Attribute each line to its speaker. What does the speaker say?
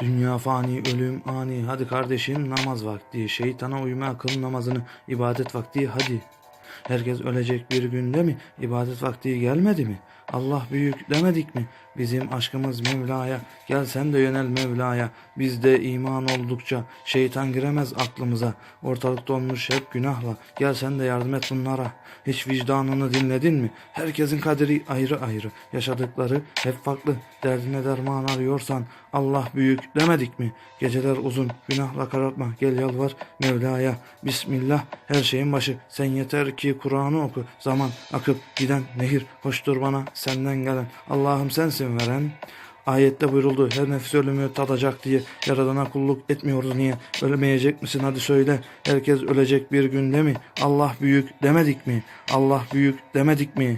Speaker 1: Dünya fani, ölüm ani. Hadi kardeşim namaz vakti. Şeytana uyma, kıl namazını. ibadet vakti hadi. Herkes ölecek bir günde mi? İbadet vakti gelmedi mi? Allah büyük demedik mi? Bizim aşkımız Mevla'ya. Gel sen de yönel Mevla'ya. Bizde iman oldukça şeytan giremez aklımıza. Ortalık dolmuş hep günahla. Gel sen de yardım et bunlara. Hiç vicdanını dinledin mi? Herkesin kaderi ayrı ayrı. Yaşadıkları hep farklı. Derdine derman arıyorsan Allah büyük demedik mi? Geceler uzun günahla karartma. Gel yalvar Mevla'ya. Bismillah her şeyin başı. Sen yeter ki Kur'an'ı oku. Zaman akıp giden nehir. Hoştur bana senden gelen. Allah'ım sensin veren. Ayette buyuruldu her nefis ölümü tadacak diye yaradana kulluk etmiyoruz niye? Ölmeyecek misin hadi söyle. Herkes ölecek bir günde mi? Allah büyük demedik mi? Allah büyük demedik mi?